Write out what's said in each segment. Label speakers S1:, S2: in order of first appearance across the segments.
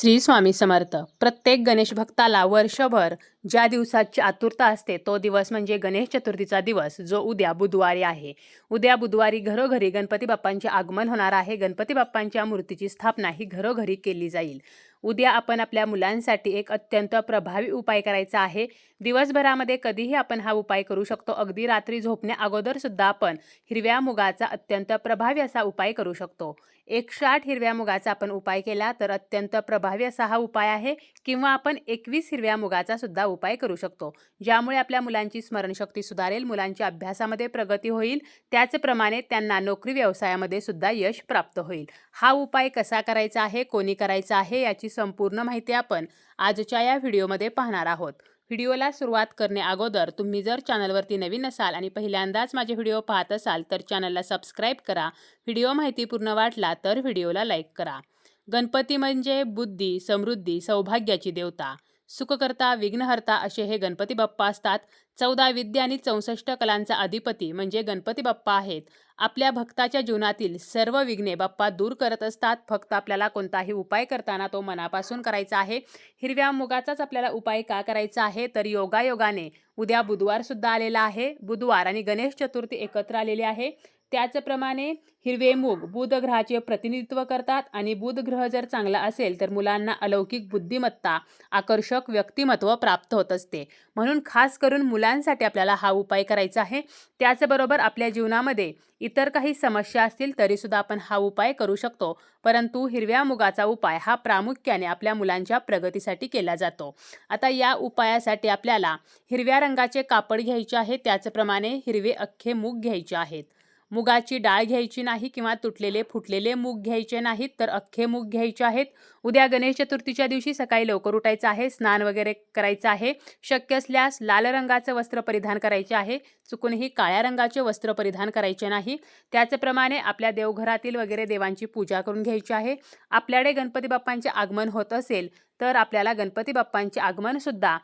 S1: श्री स्वामी समर्थ. प्रत्येक गणेश भक्ताला वर्षभर ज्या दिवसाची आतुरता असते तो दिवस म्हणजे गणेश चतुर्थीचा दिवस जो उद्या बुधवारी आहे. उद्या बुधवारी घरोघरी गणपती बाप्पांचे आगमन होणार आहे. गणपती बाप्पांच्या मूर्तीची स्थापना ही घरोघरी केली जाईल. उद्या आपण आपल्या मुलांसाठी एक अत्यंत प्रभावी उपाय करायचा आहे. दिवसभरामध्ये कधीही आपण हा उपाय करू शकतो. अगदी रात्री झोपण्या अगोदर सुद्धा आपण हिरव्या मुगाचा अत्यंत प्रभावी असा उपाय करू शकतो. एकशे आठ हिरव्या मुगाचा आपण उपाय केला तर अत्यंत प्रभावी असा हा उपाय आहे किंवा आपण एकवीस हिरव्या मुगाचा सुद्धा उपाय करू शकतो. ज्यामुळे आपल्या मुलांची स्मरणशक्ती सुधारेल मुलांच्या अभ्यासामध्ये प्रगती होईल त्याचप्रमाणे त्यांना नोकरी व्यवसायामध्ये सुद्धा यश प्राप्त होईल. हा उपाय कसा करायचा आहे कोणी करायचा आहे याची संपूर्ण माहिती आपण आजच्या या व्हिडिओमध्ये पाहणार आहोत. व्हिडिओला सुरुवात करणे अगोदर तुम्ही जर चॅनलवरती नवीन असाल आणि पहिल्यांदाच माझे व्हिडिओ पाहत असाल तर चॅनलला सबस्क्राईब करा. व्हिडिओ माहितीपूर्ण वाटला तर व्हिडिओला लाईक करा. गणपती म्हणजे बुद्धी समृद्धी सौभाग्याची देवता. सुखकर्ता विघ्नहर्ता असे हे गणपती बाप्पा असतात. चौदा विद्या आणि चौसष्ट कलांचा अधिपती म्हणजे गणपती बाप्पा आहेत. आपल्या भक्ताच्या जीवनातील सर्व विघ्ने बाप्पा दूर करत असतात. फक्त आपल्याला कोणताही उपाय करताना तो मनापासून करायचा आहे. हिरव्या मुगाचाच आपल्याला उपाय का करायचा आहे? तर योगायोगाने उद्या बुधवार सुद्धा आलेला आहे. बुधवार आणि गणेश चतुर्थी एकत्र आलेली आहे. त्याचप्रमाणे हिरवे मूग बुध ग्रहाचे प्रतिनिधित्व करतात आणि बुध ग्रह जर चांगला असेल तर मुलांना अलौकिक बुद्धिमत्ता आकर्षक व्यक्तिमत्व प्राप्त होत असते. म्हणून खास करून मुलांसाठी आपल्याला हा उपाय करायचा आहे. त्याचबरोबर आपल्या जीवनामध्ये इतर काही समस्या असतील तरीसुद्धा आपण हा उपाय करू शकतो. परंतु हिरव्या मुगाचा उपाय हा प्रामुख्याने आपल्या मुलांच्या प्रगतीसाठी केला जातो. आता या उपायासाठी आपल्याला हिरव्या रंगाचे कापड घ्यायचे आहे. त्याचप्रमाणे हिरवे अख्खे मूग घ्यायचे आहेत. मुगाची डाळ घ्यायची नाही किंवा तुटलेले फुटलेले मूग घ्यायचे नाहीत तर अख्खे मूग घ्यायचे आहेत. उद्या गणेश चतुर्थीच्या दिवशी सकाळी लवकर उठायचं आहे स्नान वगैरे करायचं आहे. शक्य असल्यास लाल रंगाचं वस्त्र परिधान करायचे आहे. चुकूनही काळ्या रंगाचे वस्त्र परिधान करायचे नाही. त्याचप्रमाणे आपल्या देवघरातील वगैरे देवांची पूजा करून घ्यायची आहे. आपल्याकडे गणपती बाप्पांचे आगमन होत असेल तर आपल्याला गणपती बाप्पांचे आगमनसुद्धा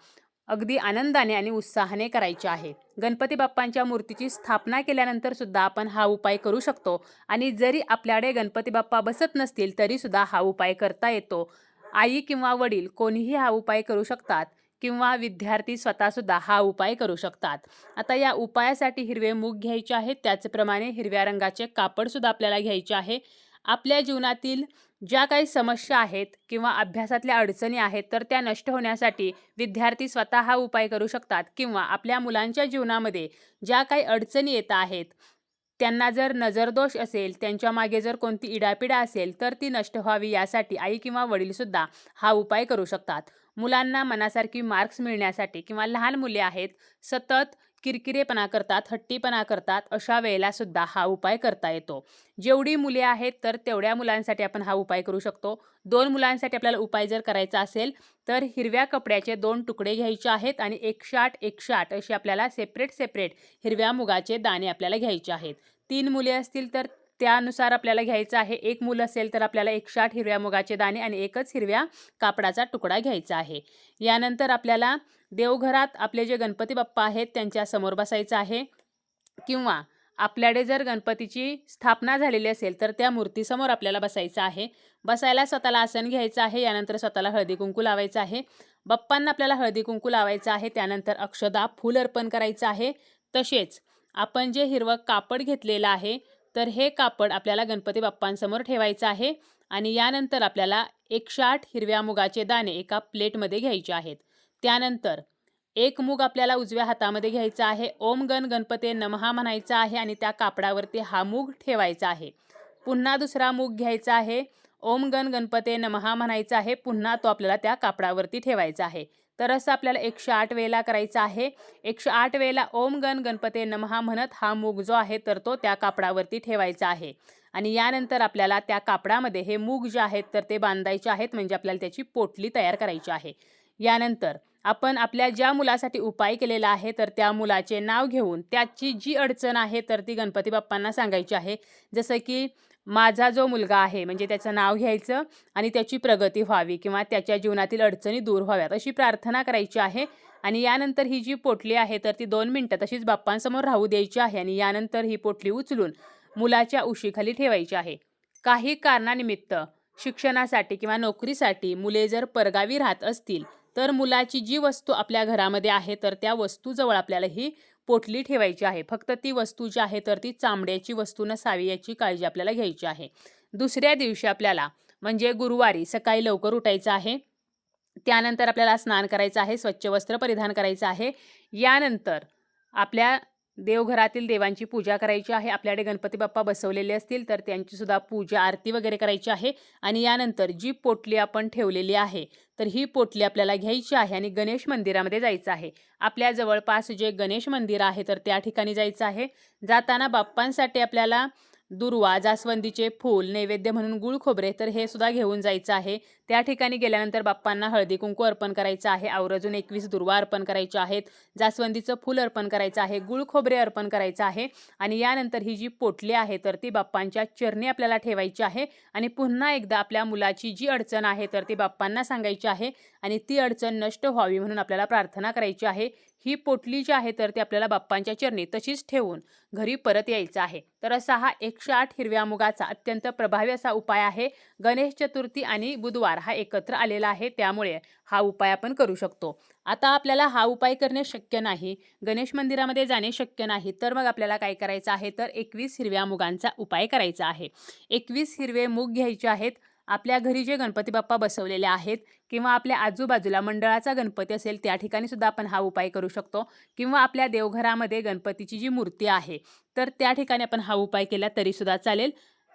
S1: अगदी आनंदाने आणि उत्साहाने करायचे आहे. गणपती बाप्पांच्या मूर्तीची स्थापना केल्यानंतर सुद्धा आपण हा उपाय करू शकतो आणि जरी आपल्याकडे गणपती बाप्पा बसत नसतील तरी सुद्धा हा उपाय करता येतो. आई किंवा वडील कोणीही हा उपाय करू शकतात किंवा विद्यार्थी स्वतःसुद्धा हा उपाय करू शकतात. आता या उपायासाठी हिरवे मूग घ्यायचे आहेत त्याचप्रमाणे हिरव्या रंगाचे कापडसुद्धा आपल्याला घ्यायचे आहे. आपल्या जीवनातील ज्या काही समस्या आहेत किंवा अभ्यासातल्या अडचणी आहेत तर त्या नष्ट होण्यासाठी विद्यार्थी स्वतः हा उपाय करू शकतात. किंवा आपल्या मुलांच्या जीवनामध्ये ज्या काही अडचणी येत आहेत त्यांना जर नजरदोष असेल त्यांच्या मागे जर कोणती इडापिडा असेल तर ती नष्ट व्हावी यासाठी आई किंवा वडीलसुद्धा हा उपाय करू शकतात. मुलांना मनासारखी मार्क्स मिळण्यासाठी किंवा लहान मुले आहेत सतत किरकिरेपणा करतात हट्टीपणा करतात अशा वेळेला सुद्धा हा उपाय करता येतो. जेवढी मुले आहेत तर तेवढ्या मुलांसाठी आपण हा उपाय करू शकतो. दोन मुलांसाठी आपल्याला उपाय जर करायचा असेल तर हिरव्या कपड्याचे दोन तुकडे घ्यायचे आहेत आणि एकशे आठ एकशे आठ असे आपल्याला सेपरेट सेपरेट हिरव्या मुगाचे दाणे आपल्याला घ्यायचे आहेत. तीन मुले असतील तर त्यानुसार आपल्याला घ्यायचं आहे. एक मुलं असेल तर आपल्याला एकशे आठ हिरव्या मुगाचे दाणे आणि एकच हिरव्या कापडाचा तुकडा घ्यायचा आहे. यानंतर आपल्याला देवघरात आपले जे गणपती बाप्पा आहेत त्यांच्यासमोर बसायचं आहे. किंवा आपल्याकडे जर गणपतीची स्थापना झालेली असेल तर त्या मूर्तीसमोर आपल्याला बसायचं आहे. बसायला स्वतःला आसन घ्यायचं आहे. यानंतर स्वतःला हळदी कुंकू लावायचं आहे. बाप्पांना आपल्याला हळदी कुंकू लावायचं आहे. त्यानंतर अक्षदा फूल अर्पण करायचं आहे. तसेच आपण जे हिरवं कापड घेतलेलं आहे तर हे कापड आपल्याला गणपती बाप्पांसमोर ठेवायचं आहे आणि यानंतर आपल्याला एकशे आठ हिरव्या मुगाचे दाणे एका प्लेटमध्ये घ्यायचे आहेत. त्यानंतर एक मूग आपल्याला उजव्या हातामध्ये घ्यायचा आहे. ओम गण गणपते नमहा म्हणायचा आहे आणि त्या कापडावरती हा मूग ठेवायचा आहे. पुन्हा दुसरा मूग घ्यायचा आहे. ओम गण गणपते नमहा म्हणायचा आहे. पुन्हा तो आपल्याला त्या कापडावरती ठेवायचा आहे. तर असं आपल्याला एकशे आठ वेळेला करायचं आहे. एकशे आठ वेळेला ओम गण गणपते नमहा म्हणत हा मूग जो आहे तर तो त्या कापडावरती ठेवायचा आहे. आणि यानंतर आपल्याला त्या कापडामध्ये हे मूग जे आहेत तर ते बांधायचे आहेत म्हणजे आपल्याला त्याची पोटली तयार करायची आहे. यानंतर आपण आपल्या ज्या मुलासाठी उपाय केलेला आहे तर त्या मुलाचे नाव घेऊन त्याची जी अडचण आहे तर ती गणपती बाप्पांना सांगायची आहे. जसं की माझा जो मुलगा आहे म्हणजे त्याचं नाव घ्यायचं आणि त्याची प्रगती व्हावी किंवा त्याच्या जीवनातील अडचणी दूर व्हाव्यात अशी प्रार्थना करायची आहे. आणि यानंतर ही जी पोटली आहे तर ती दोन मिनटं तशीच बाप्पांसमोर राहू द्यायची आहे आणि यानंतर ही पोटली उचलून मुलाच्या उशीखाली ठेवायची आहे. काही कारणानिमित्त शिक्षणासाठी किंवा नोकरीसाठी मुले जर परगावी राहत असतील तर मुलाची जी वस्तू आपल्या घरामध्ये आहे तर त्या वस्तूजवळ आपल्याला ही पोटली ठेवायची आहे. फक्त ती वस्तू जी आहे तर ती चामड्याची वस्तू नसावी याची काळजी आपल्याला घ्यायची आहे. दुसऱ्या दिवशी आपल्याला म्हणजे गुरुवारी सकाळी लवकर उठायचं आहे त्यानंतर आपल्याला स्नान करायचं आहे स्वच्छ वस्त्र परिधान करायचं आहे. यानंतर आपल्या देवघरातील देवांची पूजा करायची आहे. आपल्याकडे गणपती बाप्पा बसवलेले असतील तर त्यांचीसुद्धा पूजा आरती वगैरे करायची आहे. आणि यानंतर जी पोटली आपण ठेवलेली आहे तर ही पोटली आपल्याला घ्यायची आहे आणि गणेश मंदिरामध्ये जायचं आहे. आपल्या जवळपास जे गणेश मंदिर आहे तर त्या ठिकाणी जायचं आहे. जाताना बाप्पांसाठी आपल्याला दुर्वा जास्वंदीचे फूल नैवेद्य म्हणून गुळ खोबरे तर हे सुद्धा घेऊन जायचं आहे. त्या ठिकाणी गेल्यानंतर बाप्पांना हळदी कुंकू अर्पण करायचं आहे. आवर्जून एकवीस दुर्वा अर्पण करायचे आहेत. जास्वंदीचं फूल अर्पण करायचं आहे. गुळ खोबरे अर्पण करायचं आहे. आणि यानंतर ही जी पोटली आहे तर ती बाप्पांच्या चरणी आपल्याला ठेवायची आहे. आणि पुन्हा एकदा आपल्या मुलाची जी अडचण आहे तर ती बाप्पांना सांगायची आहे. आणि ती अडचण नष्ट व्हावी म्हणून आपल्याला प्रार्थना करायची आहे. ही पोटली जी आहे तर ती आपल्याला बाप्पांच्या चरणी तशीच ठेवून घरी परत यायचं आहे. तर असा हा एकशे आठ हिरव्या मुगाचा अत्यंत प्रभावी असा उपाय आहे. गणेश चतुर्थी आणि बुधवार हा एकत्र आलेला आहे त्यामुळे हा उपाय आपण करू शकतो. आता आपल्याला हा उपाय करणे शक्य नाही. गणेश मंदिरामध्ये जाणे शक्य नाही. तर मग आपल्याला काय करायचं आहे? तर एकवीस हिरव्या मुगांचा उपाय करायचा आहे. एकवीस हिरवे मूग घ्यायचे आहेत. आपल्या घरी जे गणपती बाप्पा बसवलेले आहेत किंवा आपल्या आजूबाजूला मंडळाचा गणपती असेल त्या ठिकाणी सुद्धा आपण हा उपाय करू शकतो. किंवा आपल्या देवघरामध्ये गणपतीची जी मूर्ती आहे तर त्या ठिकाणी आपण हा उपाय केला तरीसुद्धा चालेल.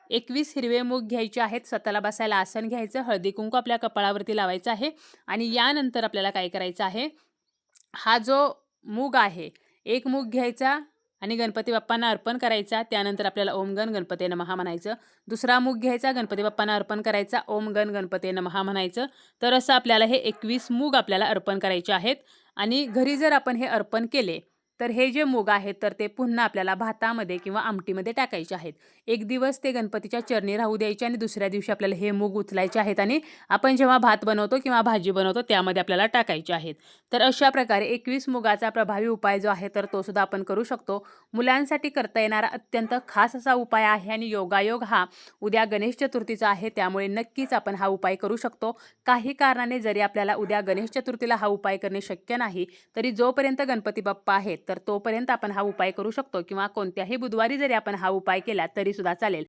S1: एकवीस हिरवे मूग घ्यायचे आहेत स्वतःला बसायला आसन घ्यायचं हळदी कुंकू आपल्या कपाळावरती लावायचं आहे आणि यानंतर आपल्याला काय करायचं आहे हा जो मूग आहे एक मूग घ्यायचा आणि गणपती बाप्पांना अर्पण करायचा. त्यानंतर आपल्याला ओम गण गणपती नमहा म्हणायचं. दुसरा मूग घ्यायचा. गणपती बाप्पांना अर्पण करायचा. ओम गण गणपती नमहा म्हणायचं. तर असं आपल्याला हे एकवीस मूग आपल्याला अर्पण करायचे आहेत. आणि घरी जर आपण हे अर्पण केले तर हे जे मूग आहेत तर ते पुन्हा आपल्याला भातामध्ये किंवा आमटीमध्ये टाकायचे आहेत. एक दिवस ते गणपतीच्या चरणी राहू द्यायचे आणि दुसऱ्या दिवशी आपल्याला हे मूग उचलायचे आहेत आणि आपण जेव्हा भात बनवतो किंवा भाजी बनवतो त्यामध्ये आपल्याला टाकायचे आहेत. तर अशा प्रकारे एकवीस मुगाचा प्रभावी उपाय जो आहे तर तो सुद्धा आपण करू शकतो. मुलांसाठी करता येणारा अत्यंत खास असा उपाय आहे आणि योगायोग हा उद्या गणेश चतुर्थीचा आहे त्यामुळे नक्कीच आपण हा उपाय करू शकतो. काही कारणाने जरी आपल्याला उद्या गणेश चतुर्थीला हा उपाय करणे शक्य नाही तरी जोपर्यंत गणपती बाप्पा आहेत तर तोपर्यंत आपण हा उपाय करू शकतो किंवा कोणत्याही बुधवारी जरी आपण हा उपाय केला तरी सुद्धा चालेल.